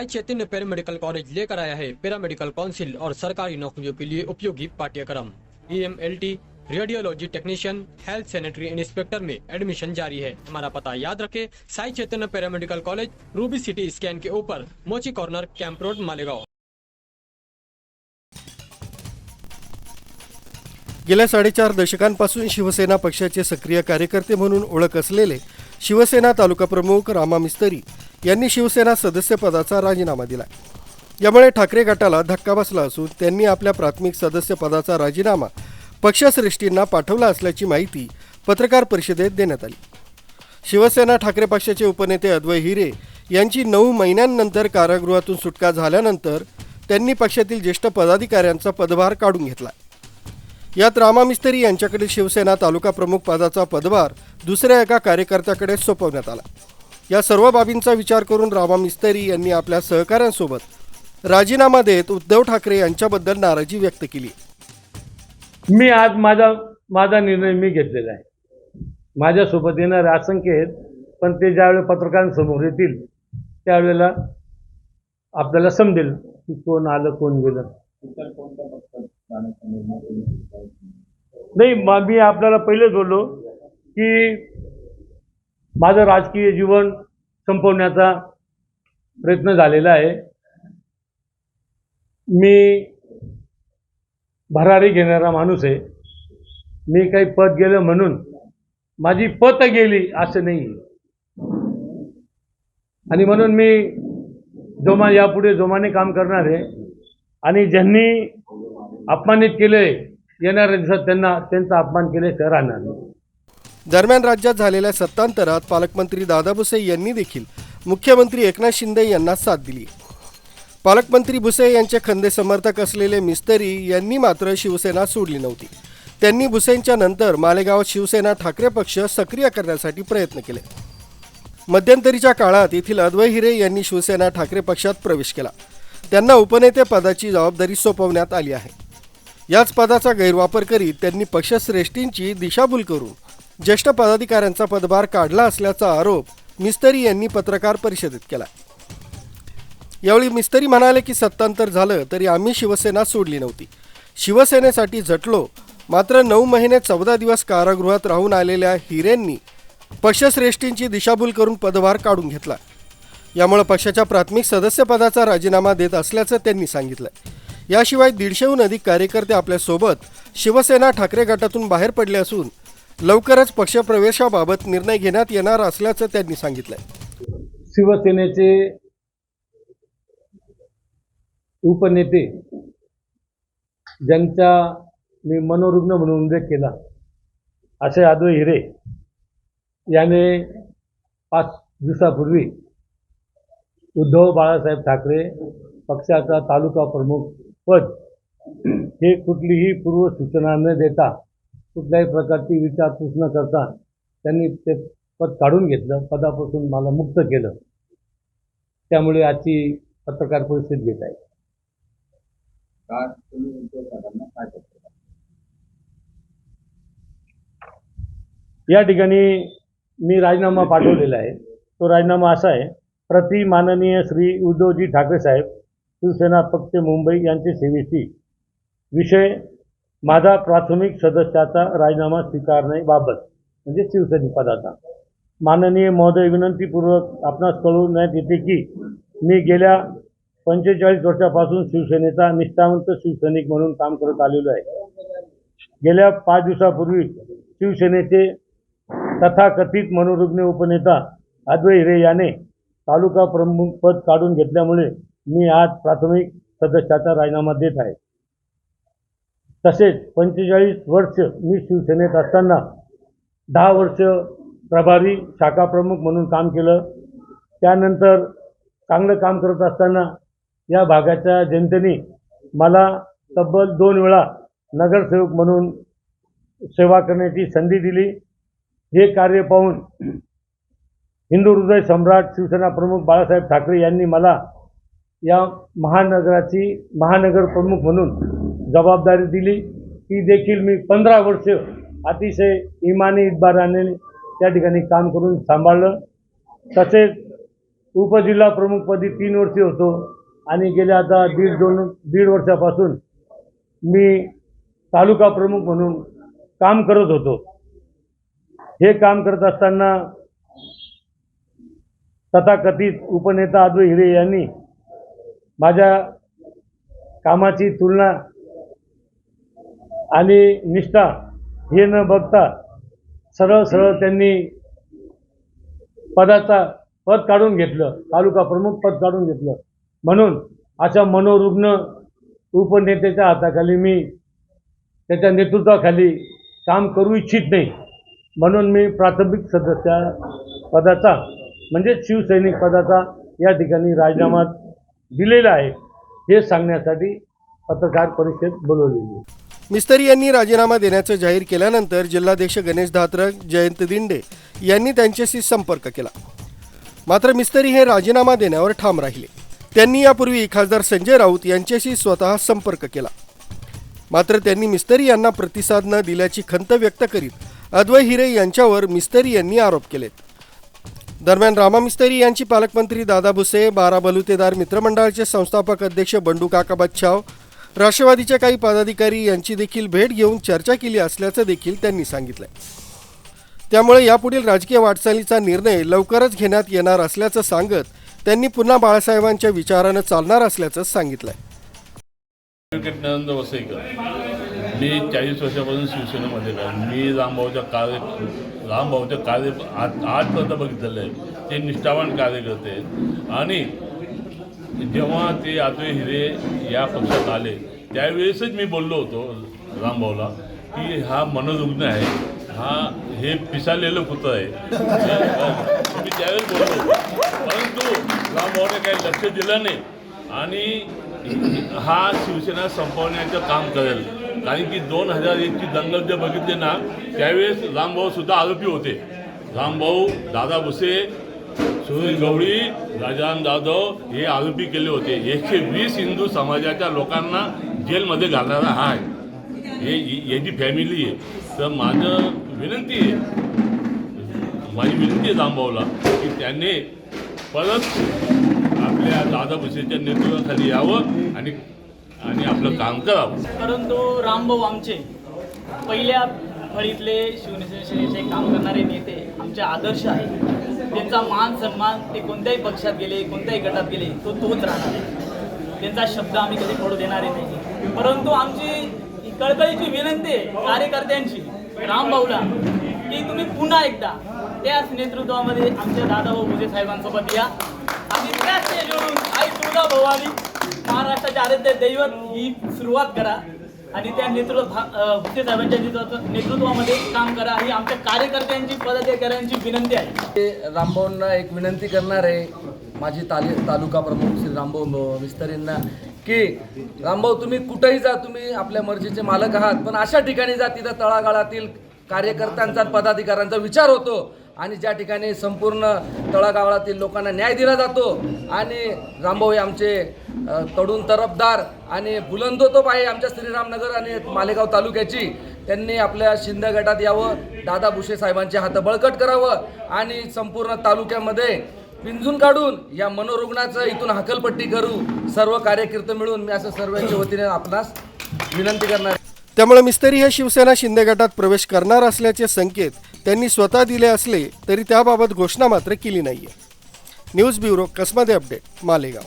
Sai Chaitanya paramedical college लेकर आया है। पैरामेडिकल काउंसिल और सरकारी नौकरियों के लिए उपयोगी पाठ्यक्रम। E M L T radiology technician health sanitary inspector में एडमिशन जारी है। हमारा पता याद रखें Sai Chaitanya paramedical college ruby city scan के ऊपर मोची कॉर्नर कैंप रोड मालेगांव। गेल्या साडेचार दशकांपासून शिवसेना पक्षाचे सक्रिय कार्यकर्ते म्हणून ओळख असलेले शिवसेना तालुका प्रमुख रामा मिस्तरी यांनी शिवसेना सदस्यपदाचा राजीनामा दिला यामुळे ठाकरे गटाला धक्का बसला असून त्यांनी आपल्या प्राथमिक सदस्यपदाचा राजीनामा पक्षश्रेष्ठींना पाठवला असल्याची माहिती पत्रकार परिषदेत देण्यात आली. शिवसेना ठाकरे पक्षाचे उपनेते अद्वय हिरे यांची नऊ महिन्यांनंतर कारागृहातून सुटका झाल्यानंतर त्यांनी पक्षातील ज्येष्ठ पदाधिकाऱ्यांचा पदभार काढून घेतला. यात रामा मिस्त्री यांच्याकडील शिवसेना तालुका प्रमुख पदाचा पदभार दुसऱ्या एका कार्यकर्त्याकडे सोपवण्यात आला. या सर्व बाबींचा विचार करून रामा मिस्त्री यांनी आपल्या सहकाऱ्यांसोबत राजीनामा देत उद्धव ठाकरे यांच्याबद्दल नाराजी व्यक्त केली. मी आज माझा माझा निर्णय मी घेतलेला आहे. माझ्यासोबत येणारे असंख्य आहेत पण ते ज्यावेळेला पत्रकारांसमोर येतील त्यावेळेला आपल्याला समजेल की कोण आलं कोण गेलं. नाही मग मी आपल्याला पहिलेच बोललो की माझं राजकीय जीवन संपवण्याचा प्रयत्न झालेला आहे. मी भरारी घेणारा माणूस आहे. मी काही पद गेलं म्हणून माझी पत गेली असं नाही. आणि म्हणून मी जोमा यापुढे जोमाने काम करणार आहे. आणि ज्यांनी अपमानित केले येणाऱ्या दिवसात त्यांना त्यांचा अपमान केल्याशिवाय राहणार नाही. दरम्यान राज्यात झालेल्या सत्तांतरात पालकमंत्री दादा भुसे यांनी देखील मुख्यमंत्री एकनाथ शिंदे यांना साथ दिली. पालकमंत्री भुसे यांचे खंदे समर्थक असलेले मिस्तरी यांनी मात्र शिवसेना सोडली नव्हती. त्यांनी भुसेंच्या नंतर मालेगावात शिवसेना ठाकरे पक्ष सक्रिय करण्यासाठी प्रयत्न केले. मध्यंतरीच्या काळात येथील अद्वै हिरे यांनी शिवसेना ठाकरे पक्षात प्रवेश केला. त्यांना उपनेते पदाची जबाबदारी सोपवण्यात आली आहे. याच पदाचा गैरवापर करीत त्यांनी पक्षश्रेष्ठींची दिशाभूल करून ज्येष्ठ पदाधिकाऱ्यांचा पदभार काढला असल्याचा आरोप मिस्तरी यांनी पत्रकार परिषदेत केला. यावेळी मिस्तरी म्हणाले की सत्तांतर झालं तरी आम्ही शिवसेना सोडली नव्हती. शिवसेनेसाठी झटलो मात्र नऊ महिने चौदा दिवस कारागृहात राहून आलेल्या हिरेंनी पक्षश्रेष्ठींची दिशाभूल करून पदभार काढून घेतला. यामुळे पक्षाच्या प्राथमिक सदस्यपदाचा राजीनामा देत असल्याचं त्यांनी सांगितलं. याशिवाय दीडशेहून अधिक कार्यकर्ते आपल्यासोबत शिवसेना ठाकरे गटातून बाहेर पडले असून लवकरच पक्षप्रवेशाबाबत निर्णय घेण्यात येणार असल्याचं त्यांनी सांगितलंय. शिवसेनेचे उपनेते ज्यांचा मी मनोरुग्ण म्हणून उल्लेख केला असे आदवे हिरे याने पाच दिवसापूर्वी उद्धव बाळासाहेब ठाकरे पक्षाचा तालुका प्रमुख पद हे कुठलीही पूर्व सूचना न देता कुठल्याही प्रकारची विचारपूस न करता त्यांनी ते पद काढून घेतलं पदापासून मला मुक्त केलं. त्यामुळे आजची पत्रकार परिषद घेत आहे या ठिकाणी मी राजीनामा पाठवलेला आहे. तो राजीनामा असा आहे प्रति माननीय श्री उद्धवजी ठाकरे साहेब शिवसेना पक्ष मुंबई यांचे सेवेची विषय माझा प्राथमिक सदस्याचा राजीनामा स्वीकारण्याबाबत म्हणजे शिवसैनिकपदाचा माननीय महोदय विनंतीपूर्वक आपणास कळवण्यात येते की मी गेल्या पंचेचाळीस वर्षापासून शिवसेनेचा निष्ठावंत शिवसैनिक म्हणून काम करत आलेलो आहे. गेल्या पाच दिवसापूर्वी शिवसेनेचे तथाकथित मनोरुग्ण उपनेता अद्वै हिरे याने तालुका प्रमुख पद काढून घेतल्यामुळे मी आज प्राथमिक सदस्याचा राजीनामा देत आहे. तसेच पंचेचाळीस वर्ष मी शिवसेनेत असताना दहा वर्ष प्रभारी शाखा प्रमुख म्हणून काम केलं. त्यानंतर चांगलं काम करत असताना या भागाच्या जनतेने मला तब्बल दोन वेळा नगरसेवक म्हणून सेवा करण्याची संधी दिली. हे कार्य पाहून हिंदू हृदय सम्राट शिवसेना प्रमुख बाळासाहेब ठाकरे यांनी मला या महानगराची महानगर प्रमुख म्हणून जबाबदारी दिली. ती देखील मी पंधरा वर्ष अतिशय इमानी इतबाराने त्या ठिकाणी काम करून सांभाळलं. तसेच उपजिल्हा प्रमुखपदी तीन वर्षे होतो आणि गेल्या आता दीड दोन दीड वर्षापासून मी तालुका प्रमुख म्हणून काम करत होतो. हे काम करत असताना तथाकथित उपनेता अद्वै हिरे यांनी माझ्या कामाची तुलना आणि निष्ठा हे न बघता सरळ सरळ त्यांनी पदाचा पद काढून घेतलं तालुका प्रमुख पद काढून घेतलं. म्हणून अशा मनोरुग्ण उपनेत्याच्या हाताखाली मी त्याच्या नेतृत्वाखाली काम करू इच्छित नाही. म्हणून मी प्राथमिक सदस्य पदाचा म्हणजे शिवसैनिक पदाचा या ठिकाणी राजीनामा दिलेला आहे. हे सांगण्यासाठी पत्रकार परिषद बोलवलेली आहे. मिस्तरी यांनी राजीनामा देण्याचं जाहीर केल्यानंतर जिल्हाध्यक्ष गणेश धात्रक जयंत दिंडे यांनी त्यांच्याशी संपर्क केला. मात्र मिस्त्री हे राजीनामा देण्यावर ठाम राहिले. त्यांनी यापूर्वी खासदार संजय राऊत यांच्याशी स्वतः संपर्क केला. मात्र त्यांनी मिस्तरी यांना प्रतिसाद न दिल्याची खंत व्यक्त करीत अद्वय हिरे यांच्यावर मिस्तरी यांनी आरोप केलेत. दरम्यान रामा मिस्त्री यांची पालकमंत्री दादा भुसे बारा बलुतेदार मित्रमंडळाचे संस्थापक अध्यक्ष बंडू काका बच्छाव राष्ट्रवादीच्या काही पदाधिकारी यांची देखील भेट घेऊन चर्चा केली असल्याचं देखील त्यांनी सांगितलंय. त्यामुळे यापुढील राजकीय वाटचालीचा निर्णय लवकरच घेण्यात येणार असल्याचं सांगत त्यांनी पुन्हा बाळासाहेबांच्या विचारानं चालणार असल्याचं सांगितलंय. वसईकर मी चाळीस वर्षापासून शिवसेनेमध्ये आहे मी रामभाऊच्या कार्य रामभाऊच्या कार्य आज आजपर्यंत बघितलेलं आहे. ते निष्ठावान कार्यकर्ते आहेत. आणि जेव्हा ते अतुल हिरे या पक्षात आले त्यावेळेसच मी बोललो होतो रामभाऊला की हा मनोरुग्ण आहे हा हे पिसाळलेलं कुत्रं आहे. मी त्यावेळेस बोललो परंतु रामभाऊने काही लक्ष दिलं नाही आणि हा शिवसेना संपवण्याचं काम करेल. कारण की दोन हजार एकची दंगल जे बघितले ना त्यावेळेस रामभाऊ सुद्धा आरोपी होते. रामभाऊ दादा भुसे सुनील गवळी राजाराम जाधव हे आरोपी केले होते. एकशे वीस हिंदू समाजाच्या लोकांना जेलमध्ये घालणारा हा आहे. हे याची फॅमिली आहे. तर माझं विनंती आहे माझी विनंती आहे रामभाऊला की त्याने परत आपल्या दादा भुसेच्या नेतृत्वाखाली यावं आणि आणि आपलं काम करावं. परंतु रामभाऊ आमचे पहिल्या फळीतले शिवसेनेचे काम करणारे नेते आमचे आदर्श आहेत. त्यांचा मान सन्मान ते कोणत्याही पक्षात गेले कोणत्याही गटात गेले तो तोच राहणार आहे. त्यांचा शब्द आम्ही कधी पडू देणारे नाही. परंतु आमची कळकळीची विनंती आहे कार्यकर्त्यांची रामभाऊला की तुम्ही पुन्हा एकदा त्याच नेतृत्वामध्ये आमच्या दादाभाऊ भुजे साहेबांसोबत या. आणि त्याच स्टेजवरून आई तुळजा भवानी महाराष्ट्राचे आराध्य दैवत ही सुरुवात करा. आणि त्या नेतृत्व भा- भुसे साहेबांच्या नेतृत्वामध्ये काम करा ही आमच्या कार्यकर्त्यांची पदाधिकाऱ्यांची विनंती आहे. ते रामभाऊंना एक विनंती करणार आहे. माझी ताली तालुका प्रमुख श्री रामभाऊ म- की रामभाऊ तुम्ही कुठेही जा तुम्ही आपल्या मर्जीचे मालक आहात पण अशा ठिकाणी जा तिथं तळागाळातील कार्यकर्त्यांचा पदाधिकाऱ्यांचा विचार होतो. आणि ज्या ठिकाणी संपूर्ण तळागाळातील लोकांना न्याय दिला जातो आणि रामभाऊ हे आमचे तडून तरफदार आणि बुलंदोतोप आहे आमच्या श्रीरामनगर आणि मालेगाव तालुक्याची त्यांनी आपल्या शिंदे गटात यावं दादा भुसे साहेबांचे हात बळकट करावं आणि संपूर्ण तालुक्यामध्ये पिंजून काढून या मनोरुग्णाचं इथून हकलपट्टी करू सर्व कार्यकर्ते मिळून मी असं सर्वांच्या वतीने आपणास विनंती करणार त्यामुळे मिस्त्री हे शिवसेना शिंदे गटात प्रवेश करणार असल्याचे संकेत त्यांनी स्वतः दिले असले तरी त्याबाबत घोषणा मात्र केली नाही आहे न्यूज ब्युरो कसमध्ये अपडेट मालेगाव.